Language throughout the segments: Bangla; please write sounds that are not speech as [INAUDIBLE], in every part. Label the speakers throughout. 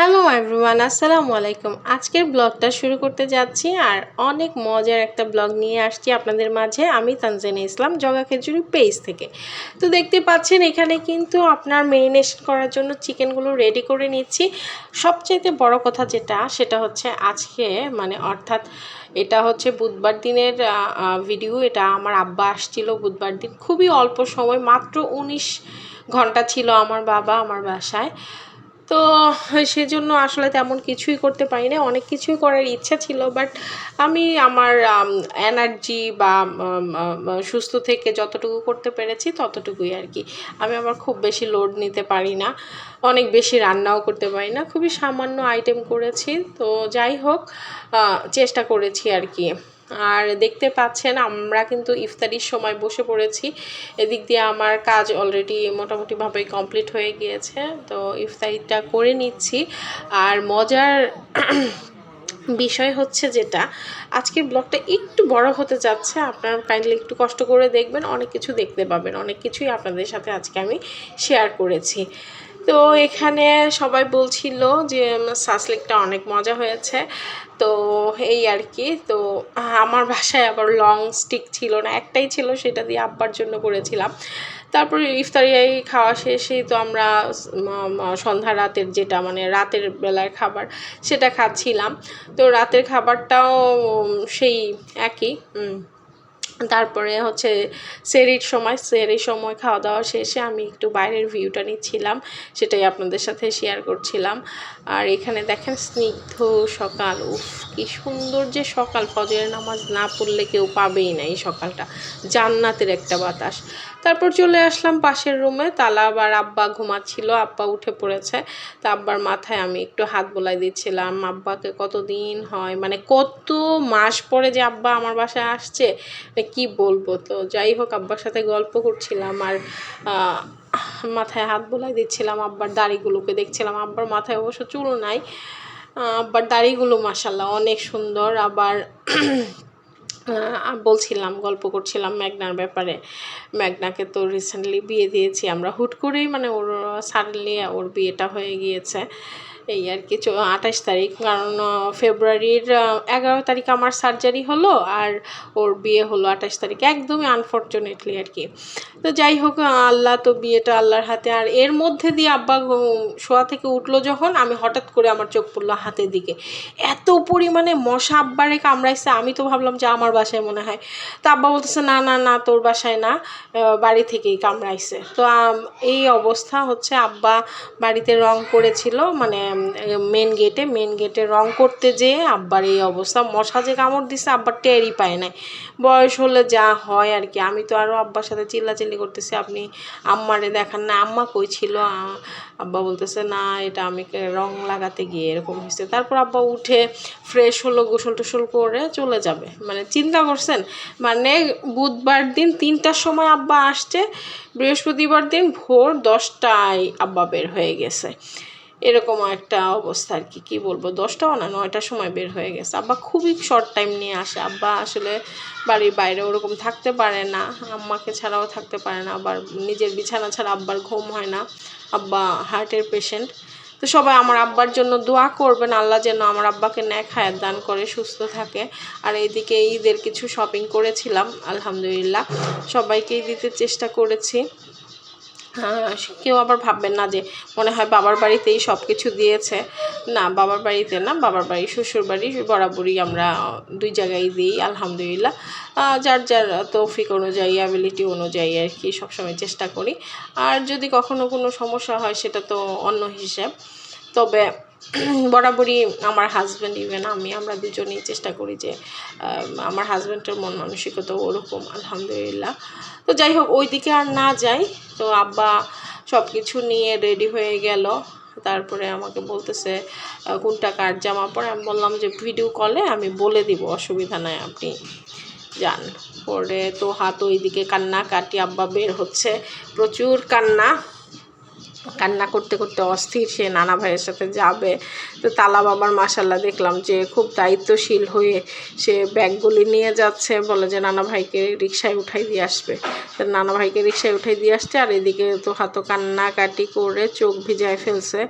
Speaker 1: হ্যালো এভরিওয়ান আসসালামু আলাইকুম। আজকের ব্লগটা শুরু করতে যাচ্ছি আর অনেক মজার একটা ব্লগ নিয়ে আসছি আপনাদের মাঝে। আমি তানজানি ইসলাম, জগা খেজুরি পেজ থেকে। তো দেখতে পাচ্ছেন, এখানে কিন্তু আপনার মেরিনেশন করার জন্য চিকেনগুলো রেডি করে নিচ্ছি। সবচেয়ে বড় কথা যেটা, সেটা হচ্ছে আজকে মানে অর্থাৎ এটা হচ্ছে বুধবার দিনের ভিডিও এটা আমার আব্বা আসছিল বুধবার দিন। খুবই অল্প সময়, মাত্র উনিশ ঘণ্টা ছিল আমার বাবা আমার বাসায়। তো সেজন্য আসলে তেমন কিছুই করতে পারি না অনেক কিছুই করার ইচ্ছা ছিল বাট আমি আমার এনার্জি বা সুস্থ থেকে যতটুকু করতে পেরেছি ততটুকুই আর কি। আমি আমার খুব বেশি লোড নিতে পারি না অনেক বেশি রান্নাও করতে পারি না খুবই সামান্য আইটেম করেছি। তো যাই হোক চেষ্টা করেছি আর কি। আর দেখতে পাচ্ছেন আমরা কিন্তু ইফতারির সময় বসে পড়েছি। এদিক দিয়ে আমার কাজ অলরেডি মোটামুটিভাবে কমপ্লিট হয়ে গিয়েছে। তো ইফতারিটা করে নিচ্ছি। আর মজার বিষয় হচ্ছে যেটা, আজকের ব্লগটা একটু বড় হতে যাচ্ছে। আপনারা কাইন্ডলি একটু কষ্ট করে দেখবেন, অনেক কিছু দেখতে পাবেন। অনেক কিছুই আপনাদের সাথে আজকে আমি শেয়ার করেছি। তো এখানে সবাই বলছিল যে সাসলিকটা অনেক মজা হয়েছে। তো এই আর কি, তো আমার বাসায় আবার লং স্টিক ছিল না, একটাই ছিল, সেটা দিয়ে আব্বার জন্য করেছিলাম। তারপরে ইফতারি খাওয়া শেষেই তো আমরা সন্ধ্যা রাতের যেটা মানে রাতের বেলার খাবার, সেটা খাচ্ছিলাম। তো রাতের খাবারটাও সেই একই তারপরে হচ্ছে সেরির সময় সেরির সময় খাওয়া দাওয়া শেষে আমি একটু বাইরের ভিউটা নিচ্ছিলাম, সেটাই আপনাদের সাথে শেয়ার করছিলাম। আর এখানে দেখেন স্নিগ্ধ সকাল, উফ, কি সুন্দর যে সকাল, ফজরের নামাজ না পড়লে কেউ পাবেই না এই সকালটা, জান্নাতের একটা বাতাস। তারপর চলে আসলাম পাশের রুমে তালা আবার আব্বা ঘুমাচ্ছিল, আব্বা উঠে পড়েছে, তা আব্বার মাথায় আমি একটু হাত বোলাই দিচ্ছিলাম, আব্বাকে কতদিন হয় মানে কত মাস পরে যে আব্বা আমার বাসায় আসছে কি বলব? তো যাই হোক, আব্বার সাথে গল্প করছিলাম আর মাথায় হাত বোলাই দিচ্ছিলাম আব্বার দাড়িগুলোকে। দেখছিলাম আব্বার মাথায় অবশ্য চুল নাই। আব্বার দাড়িগুলো মাসাল্লাহ অনেক সুন্দর। আবার বলছিলাম, গল্প করছিলাম ম্যাগনার ব্যাপারে। ম্যাগনাকে তো রিসেন্টলি বিয়ে দিয়েছি, আমরা হুট করেই মানে ওর সাডেনলি ওর বিয়েটা হয়ে গিয়েছে। এই আর কি আঠাশ তারিখ। কারণ ফেব্রুয়ারির এগারো তারিখ আমার সার্জারি হলো আর ওর বিয়ে হলো আঠাশ তারিখ। একদমই আনফর্চুনেটলি আর কি। তো যাই হোক আল্লাহ তো বিয়েটা আল্লাহর হাতে। আর এর মধ্যে দিয়ে আব্বা শোয়া থেকে উঠল যখন আমি হঠাৎ করে আমার চোখ পড়ল হাতের দিকে। এত পরিমাণে মশা আব্বারে কামড়াইছে, আমি তো ভাবলাম যে আমার বাসায় মনে হয়। তো আব্বা বলতেছে, না না না, তোর বাসায় না বাড়ি থেকেই কামড়াইছে। তো এই অবস্থা হচ্ছে আব্বা বাড়িতে রং করেছিল মানে মেন গেটে মেন গেটে রং করতে যেয়ে আব্বার এই অবস্থা। মশা যে কামড় দিছে আব্বার টেরই পায় নাই। বয়স হলে যা হয় আর কি। আমি তো আরও আব্বার সাথে চিল্লাচিল্লি করতেছি, আপনি আম্মারে দেখান না। আম্মা কই ছিল? আব্বা বলতেছে, না, এটা আমি রং লাগাতে গিয়ে এরকম হয়েছে তারপর আব্বা উঠে ফ্রেশ হলো, গোসল টোসল করে চলে যাবে। মানে চিন্তা করছেন? মানে বুধবার দিন তিনটার সময় আব্বা আসছে, বৃহস্পতিবার দিন ভোর দশটায়। আব্বা বের হয়ে গেছে। এরকম একটা অবস্থা আর কি, কী বলব? দশটাও না, নয়টার সময় বের হয়ে গেছে। আব্বা খুবই শর্ট টাইম নিয়ে আসে। আব্বা আসলে বাড়ির বাইরে ওরকম থাকতে পারে না, আম্মাকে ছাড়াও থাকতে পারে না, আবার নিজের বিছানা ছাড়া আব্বার ঘুম হয় না। আব্বা হার্টের পেশেন্ট তো সবাই আমার আব্বার জন্য দোয়া করবেন, আল্লাহ যেন আমার আব্বাকে ন্যাক হায়াত দান করে, সুস্থ থাকে। আর এইদিকে ঈদের কিছু শপিং করেছিলাম, আলহামদুলিল্লাহ। সবাইকেই দিতে চেষ্টা করেছি। কেউ আবার ভাববেন না যে মনে হয় বাবার বাড়িতেই সব কিছু দিয়েছে। না, বাবার বাড়িতে না, বাবার বাড়ি, শ্বশুর বাড়ি বরাবরই আমরা দুই জায়গায় দিই, আলহামদুলিল্লাহ। যার যার তৌফিক অনুযায়ী অ্যাবিলিটি অনুযায়ী আর কি সবসময় চেষ্টা করি। আর যদি কখনো কোনো সমস্যা হয়, সেটা তো অন্য হিসেব। তবে [CLEARS THROAT] বরাবরই আমার হাজব্যান্ড ইভেন আমি, আমরা দুজনেই চেষ্টা করি যে আমার হাজব্যান্ডের মন মানসিকতা ওরকম, আলহামদুলিল্লাহ। তো যাই হোক ওই দিকে আর না যাই। তো আব্বা সব কিছু নিয়ে রেডি হয়ে গেল। তারপরে আমাকে বলতেছে কোনটা কার জামা পরে? আমি বললাম যে, ভিডিও কলে আমি বলে দিব, অসুবিধা নাই, আপনি যান। পরে তো হাত ওইদিকে কান্না কাটি আব্বা বের হচ্ছে। প্রচুর কান্না। কান্না করতে করতে অস্থির, সে নানা ভাইয়ের সাথে যাবে। তো তালা বাবার মাসাল্লাহ দেখলাম যে খুব দায়িত্বশীল হয়ে সে ব্যাগগুলি নিয়ে যাচ্ছে। বলে যে, নানা ভাইকে রিক্সায় উঠাই দিয়ে আসবে। তো নানা ভাইকে রিক্সায় উঠাই দিয়ে আসছে আর এদিকে তো হাতো কান্নাকাটি করে চোখ ভিজায় ফেলছে।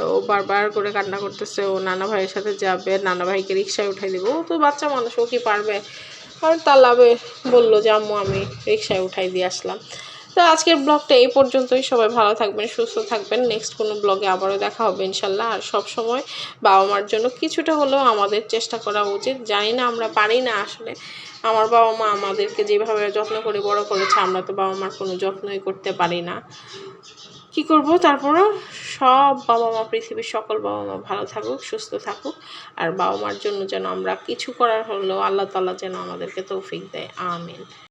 Speaker 1: ও বারবার করে কান্না করতেছে, ও নানা ভাইয়ের সাথে যাবে, নানা ভাইকে রিক্সায় উঠাই দেবো। ও তো বাচ্চা মানুষ, ও কি পারবে? আর তালাবে বলল যে, আম্মু, আমি রিক্সায় উঠাই দিয়ে আসলাম। তো আজকের ব্লগটা এই পর্যন্তই। সবাই ভালো থাকবেন, সুস্থ থাকবেন। নেক্সট কোনো ব্লগে আবারও দেখা হবে ইনশাল্লাহ। আর সব সময় বাবা মার জন্য কিছুটা হলেও আমাদের চেষ্টা করা উচিত। জানি না আমরা পারি না আসলে। আমার বাবা মা আমাদেরকে যেভাবে যত্ন করে বড় করেছে, আমরা তো বাবা মার কোনো যত্নই করতে পারি না। কি করব? তারপরও সব বাবা মা, পৃথিবীর সকল বাবা মা ভালো থাকুক, সুস্থ থাকুক। আর বাবা মার জন্য যেন আমরা কিছু করার হলেও আল্লাহ তাল্লাহ যেন আমাদেরকে তৌফিক দেয়। আমিন।